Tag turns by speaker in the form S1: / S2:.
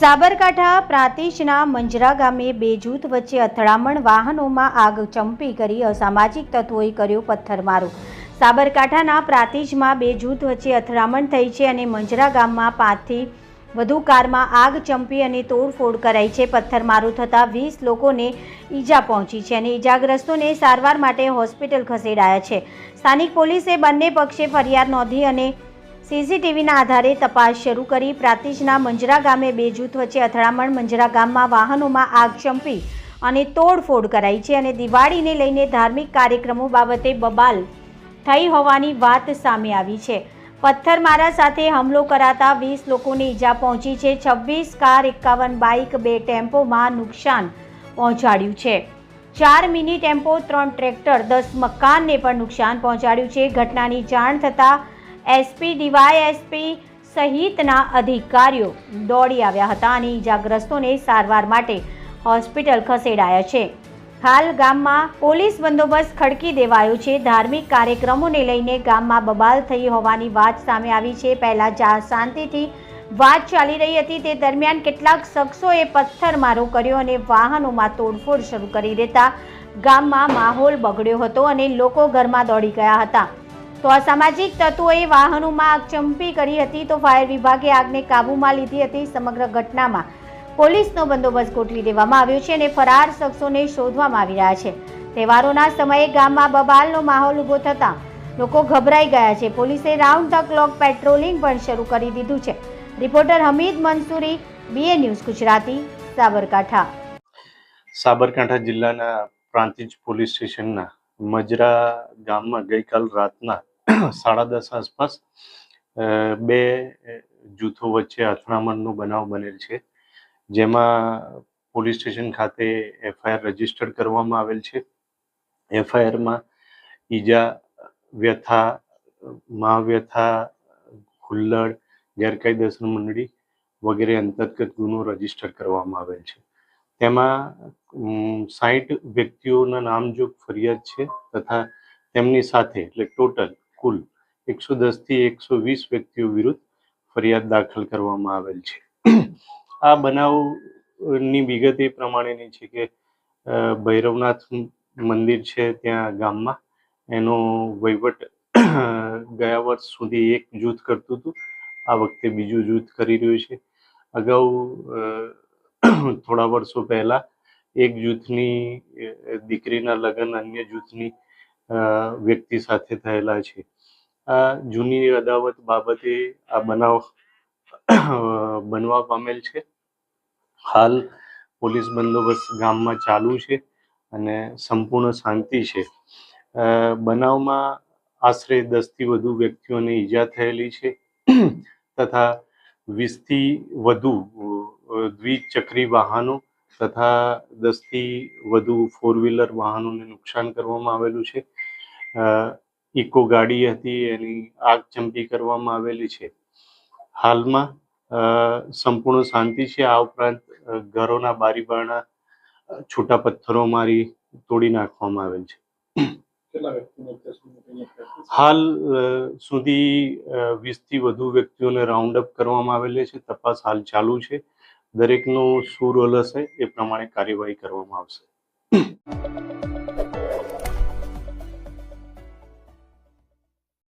S1: સાબરકાંઠા પ્રાંતિજના મંજરા ગામે બે જૂથ વચ્ચે અથડામણ વાહનોમાં આગ ચંપી કરી અસામાજિક તત્વોએ કર્યો પથ્થરમારો સાબરકાંઠાના પ્રાંતિજમાં બે જૂથ વચ્ચે અથડામણ થઈ છે અને મંજરા ગામમાં પાંચથી વધુ કારમાં આગ ચંપી અને તોડફોડ કરાઈ છે પથ્થરમારો થતાં વીસ લોકોને ઈજા પહોંચી છે અને ઈજાગ્રસ્તોને સારવાર માટે હોસ્પિટલ ખસેડાયા છે સ્થાનિક પોલીસે બંને પક્ષે ફરિયાદ નોંધી અને સીસીટીવીના આધારે તપાસ શરૂ કરી પ્રાતિજના મંજરા ગામે બે જૂથ વચ્ચે અથડામણ મંજરા ગામમાં વાહનોમાં આગ ચંપી અને તોડફોડ કરાઈ છે અને દિવાળીને લઈને ધાર્મિક કાર્યક્રમો બાબતે બબાલ થઈ હોવાની વાત સામે આવી છે પથ્થરમારા સાથે હમલો કરાતા વીસ લોકોને ઈજા પહોંચી છે છવ્વીસ કાર એકાવન બાઇક બે ટેમ્પોમાં નુકસાન પહોંચાડ્યું છે ચાર મિની ટેમ્પો ત્રણ ટ્રેક્ટર દસ મકાનને પણ નુકસાન પહોંચાડ્યું છે ઘટનાની જાણ થતાં એસપી ડીવાયએસપી સહિતના અધિકારીઓ દોડી આવ્યા હતા અને ઈજાગ્રસ્તોને સારવાર માટે હોસ્પિટલ ખસેડાયા છે હાલ ગામમાં પોલીસ બંદોબસ્ત ખડકી દેવાયો છે ધાર્મિક કાર્યક્રમોને લઈને ગામમાં બબાલ થઈ હોવાની વાત સામે આવી છે પહેલાં જ્યાં શાંતિથી વાત ચાલી રહી હતી તે દરમિયાન કેટલાક શખ્સોએ પથ્થરમારો કર્યો અને વાહનોમાં તોડફોડ શરૂ કરી દેતા ગામમાં માહોલ બગડ્યો હતો અને લોકો ઘરમાં દોડી ગયા હતા તો અસામાજિક તત્વોએ વાહનોમાં આગ ચંપી કરી હતી તો ફાયર વિભાગે આગને કાબૂમાં લીધી હતી સમગ્ર ઘટનામાં પોલીસનો બંદોબસ્ત ગોઠવી દેવામાં આવ્યો છે અને ફરાર શખ્સોને શોધવામાં આવી રહ્યા છે તહેવારોના સમયે ગામમાં બબાલનો માહોલ ઊભો થતાં લોકો ગભરાઈ ગયા છે પોલીસે રાઉન્ડ ધ ક્લોક પેટ્રોલિંગ પણ શરૂ કરી દીધું છે રિપોર્ટર હમીદ મંસૂરી બીએ ન્યૂઝ ગુજરાતી સાબરકાંઠા
S2: સાબરકાંઠા જિલ્લાના પ્રાંતિજ પોલીસ સ્ટેશનના મજરા ગામમાં ગઈકાલ રાતના સાડા દસ આસપાસ બે જૂથો વચ્ચે અથડામણનો બનાવ બનેલ છે જેમાં પોલીસ સ્ટેશન ખાતે એફઆઈઆર રજીસ્ટર કરવામાં આવેલ છે એફઆઈઆરમાં ઈજા વ્યથા મહાવ્યથા હુલ્લડ ગેરકાયદેસર મંડળી વગેરે અંતર્ગત ગુનો રજીસ્ટર કરવામાં આવેલ છે તેમાં સાહીઠ વ્યક્તિઓના નામજોગ ફરિયાદ છે તથા તેમની સાથે એટલે ટોટલ કુલ એકસો દસથી એકસો વીસ વ્યક્તિઓ વિરુદ્ધ ફરિયાદ દાખલ કરવામાં આવેલ છે આ બનાવની વિગત એ પ્રમાણેની છે કે ભૈરવનાથ મંદિર છે ત્યાં ગામમાં એનો વહીવટ ગયા વર્ષ સુધી એક જૂથ કરતું હતું આ વખતે બીજું જૂથ કરી રહ્યું છે અગાઉ થોડા વર્ષો પહેલા એક જૂથની દીકરીના લગ્ન અન્ય જૂથની વ્યક્તિ સાથે થયેલા છે આ જૂની અદાવત બાબતે આ બનાવ બનવા પામેલ છે હાલ પોલીસ બંદોબસ્ત ગામમાં ચાલુ છે અને સંપૂર્ણ શાંતિ છે બનાવમાં આશરે દસથી વધુ વ્યક્તિઓને ઈજા થયેલી છે તથા વીસથી વધુ દ્વિચક્રી વાહનો તથા દસથી વધુ ફોર વ્હીલર વાહનોને નુકસાન કરવામાં આવેલું છે ઇકો ગાડી હતી એની આગ ચમકી કરવામાં આવેલી છે હાલમાં સંપૂર્ણ શાંતિ છે આ ઉપરાંત ઘરોના બારી બારણા છૂટા પથ્થરો મારી તોડી નાખવામાં આવેલ છે હાલ સુધી વીસથી વધુ વ્યક્તિઓને રાઉન્ડ અપ કરવામાં આવેલી છે તપાસ હાલ ચાલુ છે દરેકનો રોલ હશે એ પ્રમાણે કાર્યવાહી કરવામાં આવશે